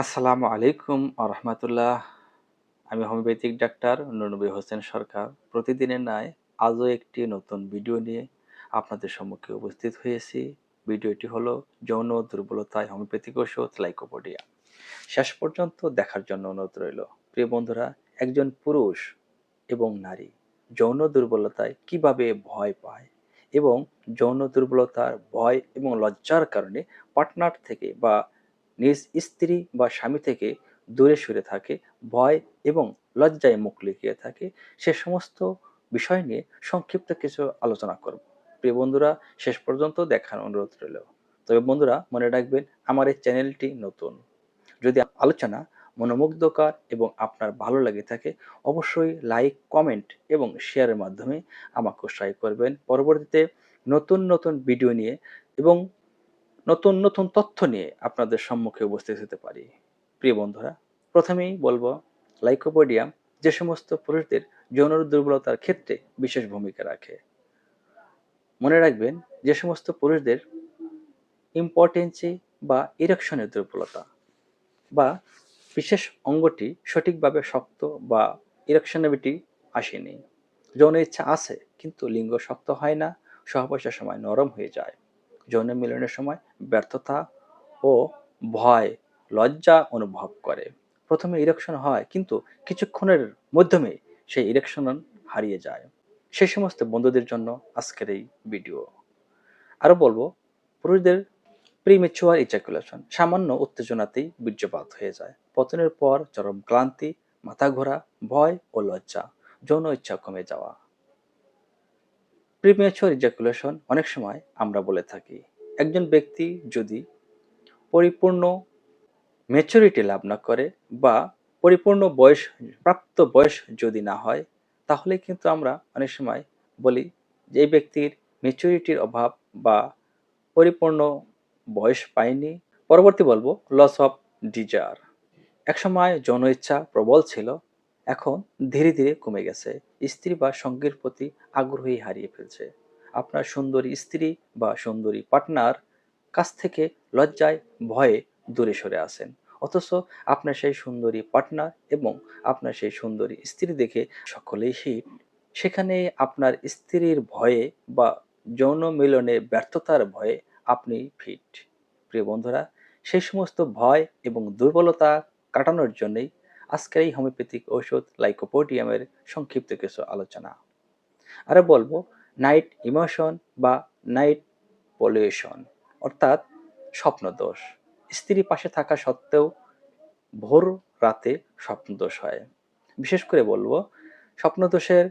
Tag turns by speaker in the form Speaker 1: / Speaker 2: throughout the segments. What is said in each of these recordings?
Speaker 1: আসসালামু আলাইকুম রহমতুল্লাহ। আমি হোমিওপ্যাথিক ডাক্তার নুরনবী হোসেন সরকার। প্রতিদিনের ন্যায় আজও একটি নতুন ভিডিও নিয়ে আপনাদের সম্মুখে উপস্থিত হয়েছি। ভিডিওটি হলো যৌন দুর্বলতায় হোমিওপ্যাথিক ওষুধ লাইকোপোডিয়া। শেষ পর্যন্ত দেখার জন্য অনুরোধ রইল। প্রিয় বন্ধুরা, একজন পুরুষ এবং নারী যৌন দুর্বলতায় কীভাবে ভয় পায় এবং যৌন দুর্বলতার ভয় এবং লজ্জার কারণে পার্টনার থেকে বা নিজ স্ত্রী বা স্বামী থেকে দূরে সরে থাকে, ভয় এবং লজ্জায় মুখ লুকিয়ে থাকে। সে সমস্ত বিষয় নিয়ে সংক্ষিপ্ত কিছু আলোচনা করব। প্রিয় বন্ধুরা, শেষ পর্যন্ত দেখার অনুরোধ রইল। তবে বন্ধুরা, মনে রাখবেন, আমার এই চ্যানেলটি নতুন। যদি আলোচনা মনোমুগ্ধকর এবং আপনার ভালো লাগে থাকে, অবশ্যই লাইক, কমেন্ট এবং শেয়ারের মাধ্যমে আমাকে উৎসাহ করবেন। পরবর্তীতে নতুন নতুন ভিডিও নিয়ে এবং নতুন নতুন তথ্য নিয়ে আপনাদের সম্মুখে উপস্থিত হতে পারি। প্রিয় বন্ধুরা, প্রথমেই বলব, লাইকোপোডিয়াম যে সমস্ত পুরুষদের যৌন দুর্বলতার ক্ষেত্রে বিশেষ ভূমিকা রাখে। মনে রাখবেন, যে সমস্ত পুরুষদের ইম্পর্টেন্সি বা ইরেকশনের দুর্বলতা বা বিশেষ অঙ্গটি সঠিকভাবে শক্ত বা ইরেকশনাবিটি আসেনি। যৌন ইচ্ছা আছে, কিন্তু লিঙ্গ শক্ত হয় না, সহবাসের সময় নরম হয়ে যায়। যৌন মিলনের সময় ব্যর্থতা ও ভয়, লজ্জা অনুভব করে। প্রথমে ইরেকশন হয়, কিন্তু কিছুক্ষণের মাধ্যমে সেই ইরেকশন হারিয়ে যায়। সেই সমস্ত বন্ধুদের জন্য আজকের এই ভিডিও আরও বলব, পুরুষদের প্রিমেচুয়ার ইজাকুলেশন সামান্য উত্তেজনাতেই বীর্যপাত হয়ে যায়। পতনের পর চরম ক্লান্তি, মাথা ঘোরা, ভয় ও লজ্জা, যৌন ইচ্ছা কমে যাওয়া। প্রিমেচুয়ার ইজাকুলেশন অনেক সময় আমরা বলে থাকি। একজন ব্যক্তি যদি পরিপূর্ণ ম্যাচুরিটি লাভ না করে বা পরিপূর্ণ বয়স, প্রাপ্ত বয়স যদি না হয়, তাহলে কিন্তু আমরা অনেক সময় বলি যে ব্যক্তির ম্যাচুরিটির অভাব বা পরিপূর্ণ বয়স পায়নি। পরবর্তী বলব লস অফ ডিজার একসময় যৌন ইচ্ছা প্রবল ছিল এখন ধীরে ধীরে কমে গেছে। স্ত্রী বা সঙ্গীর প্রতি আগ্রহী হারিয়ে ফেলছে। আপনার সুন্দরী স্ত্রী বা সুন্দরী পার্টনার কাছ থেকে লজ্জায় ভয়ে দূরে সরে আসেন অথচ আপনার সেই সুন্দরী পার্টনার এবং আপনার সেই সুন্দরী স্ত্রী দেখে সকলেই সেখানে আপনার স্ত্রীর ভয়ে বা যৌন মিলনে ব্যর্থতার ভয়ে আপনি ফিট প্রিয় বন্ধুরা, সেই সমস্ত ভয় এবং দুর্বলতা কাটানোর জন্যই আজকের এই হোমিওপ্যাথিক ঔষধ লাইকোপোডিয়ামের সংক্ষিপ্ত কিছু আলোচনা। আরও বলব নাইট ইমোশন বা নাইট পলিউশন অর্থাৎ স্বপ্নদোষ। স্ত্রী পাশে থাকা সত্ত্বেও ভোর রাতে স্বপ্নদোষ হয়। বিশেষ করে বলব, স্বপ্নদোষের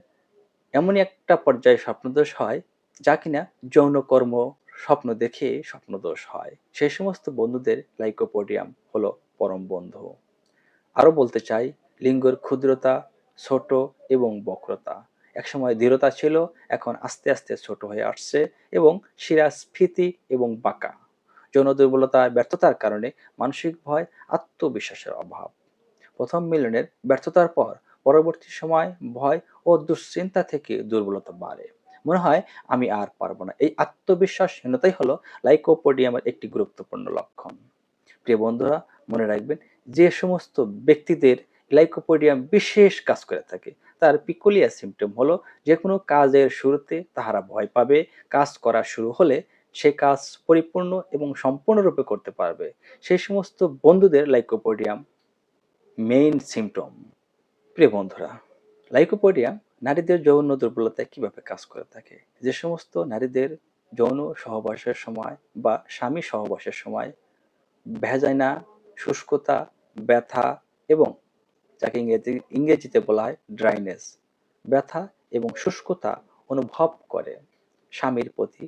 Speaker 1: এমনই একটা পর্যায়ে স্বপ্নদোষ হয় যা কিনা যৌনকর্ম স্বপ্ন দেখে স্বপ্নদোষ হয়। সেই সমস্ত বন্ধুদের লাইকোপোডিয়াম হলো পরম বন্ধু। আরও বলতে চাই, লিঙ্গর ক্ষুদ্রতা ছোট এবং বক্রতা। একসময় দৃঢ়তা ছিল, এখন আস্তে আস্তে ছোট হয়ে আসছে এবং শিরাস্ফীতি এবং বাঁকা। যৌন দুর্বলতার ব্যর্থতার কারণে মানসিক ভয়, আত্মবিশ্বাসের অভাব। প্রথম মিলনের ব্যর্থতার পর পরবর্তী সময় ভয় ও দুশ্চিন্তা থেকে দুর্বলতা বাড়ে। মনে হয় আমি আর পারব না। এই আত্মবিশ্বাসহীনতাই হলো লাইকোপোডিয়ামের একটি গুরুত্বপূর্ণ লক্ষণ। প্রিয় বন্ধুরা মনে রাখবেন, যে সমস্ত ব্যক্তিদের লাইকোপোডিয়াম বিশেষ কাজ করে থাকে, তার পিকুলিয়া সিমটম হলো যে কোনো কাজের শুরুতে তাহারা ভয় পাবে, কাজ করা শুরু হলে সে কাজ পরিপূর্ণ এবং সম্পূর্ণরূপে করতে পারবে। সেই সমস্ত বন্ধুদের লাইকোপোডিয়াম মেইন সিমটম প্রিয় বন্ধুরা, লাইকোপোডিয়াম নারীদের যৌন দুর্বলতায় কীভাবে কাজ করে থাকে? যে সমস্ত নারীদের যৌন সহবাসের সময় বা স্বামী সহবাসের সময় ভেজাইনা শুষ্কতা, ব্যথা এবং যাকে ইংরেজি, ইংরেজিতে বলা হয় ড্রাইনেস ব্যথা এবং শুষ্কতা অনুভব করে। স্বামীর প্রতি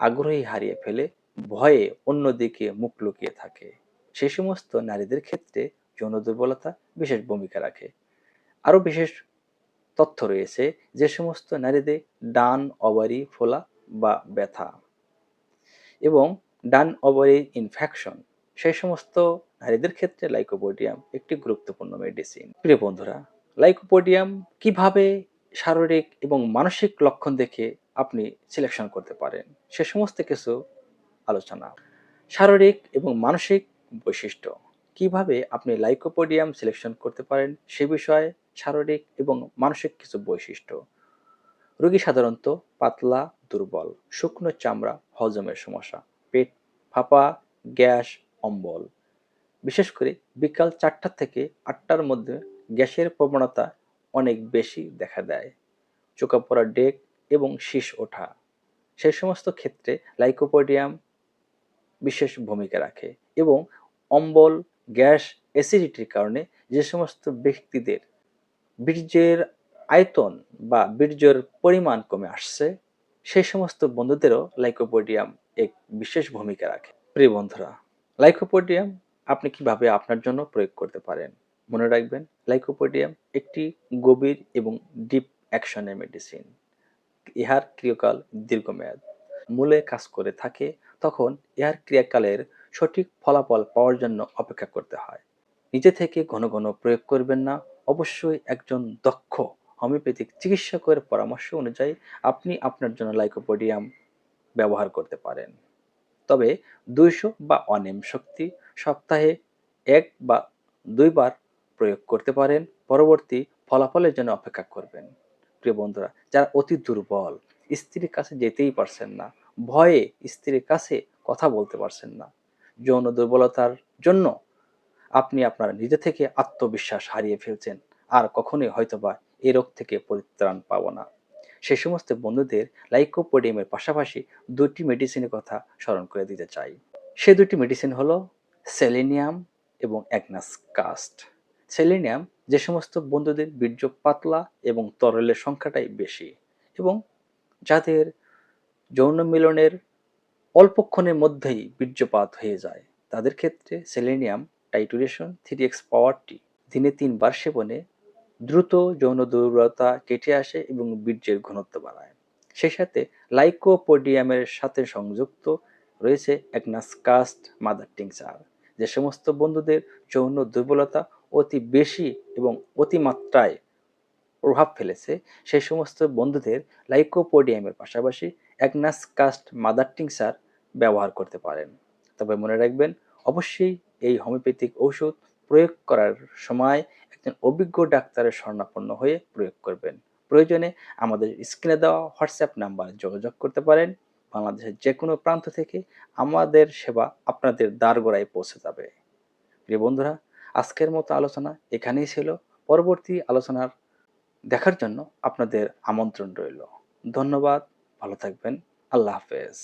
Speaker 1: আগ্রহী হারিয়ে ফেলে, ভয়ে অন্যদিকে মুখ লুকিয়ে থাকে। সে সমস্ত নারীদের ক্ষেত্রে যৌন দুর্বলতা বিশেষ ভূমিকা রাখে। আরও বিশেষ তথ্য রয়েছে যে সমস্ত নারীদের ডান, অবারি, ফোলা বা ব্যথা এবং ডান, অবারি ইনফেকশন সেই সমস্ত নারীদের ক্ষেত্রে লাইকোপোডিয়াম একটি গুরুত্বপূর্ণ মেডিসিন প্রিয় বন্ধুরা, লাইকোপোডিয়াম কীভাবে শারীরিক এবং মানসিক লক্ষণ দেখে আপনি সিলেকশন করতে পারেন, সে সমস্ত কিছু আলোচনা। শারীরিক এবং মানসিক বৈশিষ্ট্য। কীভাবে আপনি লাইকোপোডিয়াম সিলেকশন করতে পারেন সে বিষয়ে শারীরিক এবং মানসিক কিছু বৈশিষ্ট্য। রোগী সাধারণত পাতলা, দুর্বল, শুকনো চামড়া, হজমের সমস্যা, পেট ফাঁপা, গ্যাস অম্বল। বিশেষ করে বিকাল চারটা থেকে আটটার মধ্যে গ্যাসের প্রবণতা অনেক বেশি দেখা দেয়। চোখা পড়া ডেক এবং শীষ ওঠা। সেই সমস্ত ক্ষেত্রে লাইকোপোডিয়াম বিশেষ ভূমিকা রাখে এবং অম্বল, গ্যাস, অ্যাসিডিটির কারণে যে সমস্ত ব্যক্তিদের বীর্যের আয়তন বা বীর্যের পরিমাণ কমে আসছে, সেই সমস্ত বন্ধুদেরও লাইকোপোডিয়াম এক বিশেষ ভূমিকা রাখে। প্রিয় বন্ধুরা লাইকোপোডিয়াম আপনি কীভাবে আপনার জন্য প্রয়োগ করতে পারেন? মনে রাখবেন লাইকোপোডিয়াম একটি গভীর এবং ডিপ অ্যাকশনের মেডিসিন ইহার ক্রিয়াকাল দীর্ঘমেয়াদ। মূলে কাজ করে থাকে, তখন ইহার ক্রিয়াকালের সঠিক ফলাফল পাওয়ার জন্য অপেক্ষা করতে হয়। নিজে থেকে ঘন ঘন প্রয়োগ করবেন না, অবশ্যই একজন দক্ষ হোমিওপ্যাথিক চিকিৎসকের পরামর্শ অনুযায়ী আপনি আপনার জন্য লাইকোপোডিয়াম ব্যবহার করতে পারেন। তবে দুইশো বা অনিম শক্তি সপ্তাহে এক বা দুইবার প্রয়োগ করতে পারেন। পরবর্তী ফলাফলের জন্য অপেক্ষা করবেন। প্রিয় বন্ধুরা, যারা অতি দুর্বল, স্ত্রীর কাছে যেতেই পারছেন না, ভয়ে স্ত্রীর কাছে কথা বলতে পারছেন না, যৌন দুর্বলতার জন্য আপনি আপনার নিজে থেকে আত্মবিশ্বাস হারিয়ে ফেলছেন। আর কখনোই হয়তোবা এই রোগ থেকে পরিত্রাণ পাবো না। সে সমস্ত বন্ধুদের লাইকোপোডিয়ামের পাশাপাশি দুটি মেডিসিনের কথা স্মরণ করে দিতে চাই। সে দুটি মেডিসিন হলো সেলেনিয়াম এবং অ্যাগনাস কাস্ট। সেলেনিয়াম যে সমস্ত বন্ধুদের বীর্য পাতলা এবং তরলের সংখ্যাটাই বেশি এবং যাদের যৌন মিলনের অল্পক্ষণের মধ্যেই বীর্যপাত হয়ে যায়, তাদের ক্ষেত্রে সেলেনিয়াম, টাইটুরেশন, থ্রি এক্স পাওয়ারটি দিনে তিনবার সেবনে দ্রুত যৌন দুর্বলতা কেটে আসে এবং বীর্যের ঘনত্ব বাড়ায়। সেই সাথে লাইকোপোডিয়ামের সাথে সংযুক্ত রয়েছে একনাস কাস্ট মাদার টিংচার যে সমস্ত বন্ধুদের যৌন দুর্বলতা অতি বেশি এবং অতিমাত্রায় প্রভাব ফেলেছে, সেই সমস্ত বন্ধুদের লাইকোপোডিয়ামের পাশাপাশি একনাস কাস্ট মাদার টিংচার ব্যবহার করতে পারেন। তবে মনে রাখবেন, অবশ্যই এই হোমিওপ্যাথিক ঔষধ প্রয়োগ করার সময় একজন অভিজ্ঞ ডাক্তারের শরণাপন্ন হয়ে প্রয়োগ করবেন। প্রয়োজনে আমাদের স্ক্রিনে দেওয়া হোয়াটসঅ্যাপ নাম্বারে যোগাযোগ করতে পারেন। বাংলাদেশের যে কোনো প্রান্ত থেকে আমাদের সেবা আপনাদের দ্বারগোড়ায় পৌঁছে যাবে। প্রিয় বন্ধুরা, আজকের মতো আলোচনা এখানেই ছিল। পরবর্তী আলোচনার দেখার জন্য আপনাদের আমন্ত্রণ রইল। ধন্যবাদ, ভালো থাকবেন। আল্লাহ হাফেজ।